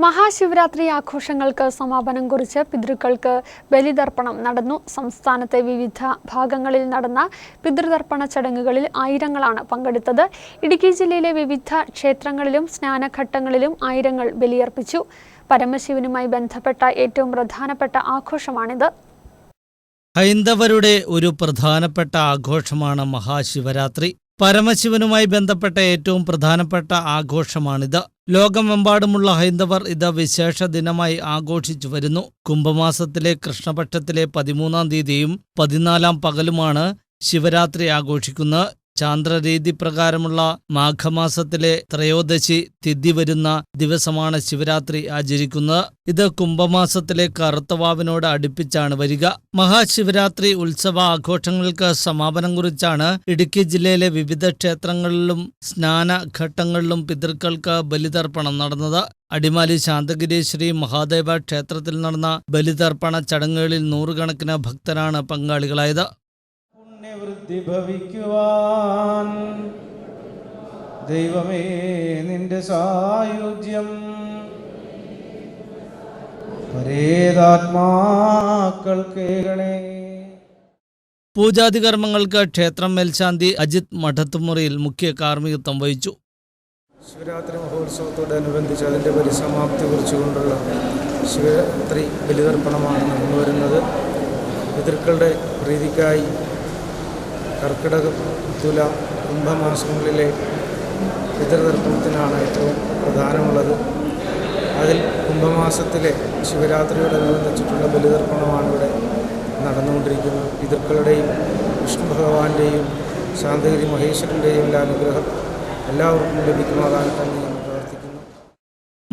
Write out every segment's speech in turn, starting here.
മഹാശിവരാത്രി ആഘോഷങ്ങൾക്ക് സമാപനം കുറിച്ച് പിതൃക്കൾക്ക് ബലിതർപ്പണം നടന്നു. സംസ്ഥാനത്തെ വിവിധ ഭാഗങ്ങളിൽ നടന്ന പിതൃതർപ്പണ ചടങ്ങുകളിൽ ആയിരങ്ങളാണ് പങ്കെടുത്തത്. ഇടുക്കി ജില്ലയിലെ വിവിധ ക്ഷേത്രങ്ങളിലും സ്നാനഘട്ടങ്ങളിലും ആയിരങ്ങൾ ബലിയർപ്പിച്ചു. പരമശിവനുമായി ബന്ധപ്പെട്ട ഏറ്റവും പ്രധാനപ്പെട്ട ആഘോഷമാണിത്. ഹൈന്ദവരുടെ ഒരു പ്രധാനപ്പെട്ട ആഘോഷമാണ് മഹാശിവരാത്രി. പരമശിവനുമായി ബന്ധപ്പെട്ട ഏറ്റവും പ്രധാനപ്പെട്ട ആഘോഷമാണിത്. ലോകമെമ്പാടുമുള്ള ഹൈന്ദവർ ഇത് വിശേഷ ദിനമായി ആഘോഷിച്ചു വരുന്നു. കുംഭമാസത്തിലെ കൃഷ്ണപക്ഷത്തിലെ പതിമൂന്നാം തീയതിയും പതിനാലാം പകലുമാണ് ശിവരാത്രി ആഘോഷിക്കുന്നത്. ചാന്ദ്രരീതി പ്രകാരമുള്ള മാഘമാസത്തിലെ ത്രയോദശി തിഥി വരുന്ന ദിവസമാണ് ശിവരാത്രി ആചരിക്കുന്നത്. ഇത് കുംഭമാസത്തിലെ കറുത്തവാവിനോട് അടുപ്പിച്ചാണ് വരിക. മഹാശിവരാത്രി ഉത്സവ ആഘോഷങ്ങൾക്ക് സമാപനം കുറിച്ചാണ് ഇടുക്കി ജില്ലയിലെ വിവിധ ക്ഷേത്രങ്ങളിലും സ്നാനഘട്ടങ്ങളിലും പിതൃക്കൾക്ക് ബലിതർപ്പണം നടന്നത്. അടിമാലി ശാന്തഗിരി ശ്രീ മഹാദേവ ക്ഷേത്രത്തിൽ നടന്ന ബലിതർപ്പണ ചടങ്ങുകളിൽ നൂറുകണക്കിന് ഭക്തരാണ് പങ്കാളികളായത്. പുണ്യവൃദ്ധി ഭവിക്കുവാൻ. ദൈവമേ നിന്റെ സായുജ്യം പരേതാത്മാക്കൾ പൂജാതി കർമ്മങ്ങൾക്ക് ക്ഷേത്രം മേൽശാന്തി അജിത് മഠത്തുമുറിയിൽ മുഖ്യ കാർമ്മികത്വം വഹിച്ചു. ശിവരാത്രി മഹോത്സവത്തോടനുബന്ധിച്ച് അതിന്റെ പരിസമാപ്തി കുറിച്ചുകൊണ്ടുള്ള ശിവരാത്രി ബലിതർപ്പണമാണ് നടന്നു വരുന്നത് പിതൃക്കളുടെ പ്രീതിക്കായി കർക്കിടക തുല കുംഭമാസങ്ങളിലെ പിതൃതർപ്പണത്തിനാണ് ഏറ്റവും പ്രധാനമുള്ളത്. അതിൽ കുംഭമാസത്തിലെ ശിവരാത്രിയോടനുബന്ധിച്ചിട്ടുള്ള ബലിതർപ്പണമാണ് ഇവിടെ നടന്നുകൊണ്ടിരിക്കുന്നത്. പിതൃക്കളുടെയും വിഷ്ണു ഭഗവാന്റെയും ശാന്തഗിരി മഹേശ്വരന്റെയും എല്ലാ അനുഗ്രഹം എല്ലാവർക്കും ലഭിക്കുമാകാൻ തന്നെ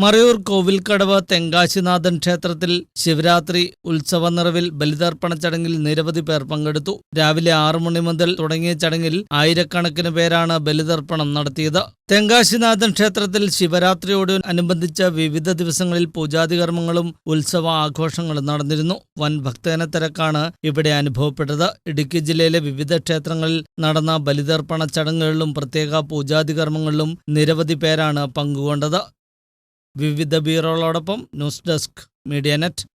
മറയൂർ കോവിൽക്കടവ് തെങ്കാശിനാഥൻ ക്ഷേത്രത്തിൽ ശിവരാത്രി ഉത്സവ നിറവിൽ ബലിതർപ്പണ ചടങ്ങിൽ നിരവധി പേർ പങ്കെടുത്തു. രാവിലെ ആറു മണി മുതൽ തുടങ്ങിയ ചടങ്ങിൽ ആയിരക്കണക്കിന് പേരാണ് ബലിതർപ്പണം നടത്തിയത്. തെങ്കാശിനാഥൻ ക്ഷേത്രത്തിൽ ശിവരാത്രിയോട് അനുബന്ധിച്ച വിവിധ ദിവസങ്ങളിൽ പൂജാതി കർമ്മങ്ങളും ഉത്സവ ആഘോഷങ്ങളും നടന്നിരുന്നു. വൻ ഭക്തജന തിരക്കാണ് ഇവിടെ അനുഭവപ്പെട്ടത്. ഇടുക്കി ജില്ലയിലെ വിവിധ ക്ഷേത്രങ്ങളിൽ നടന്ന ബലിതർപ്പണ ചടങ്ങുകളിലും പ്രത്യേക പൂജാതി കർമ്മങ്ങളിലും നിരവധി പേരാണ് പങ്കുകൊണ്ടത്. വിവിധ ബ്യൂറോകളോടൊപ്പം ന്യൂസ് ഡെസ്ക് മീഡിയ നെറ്റ്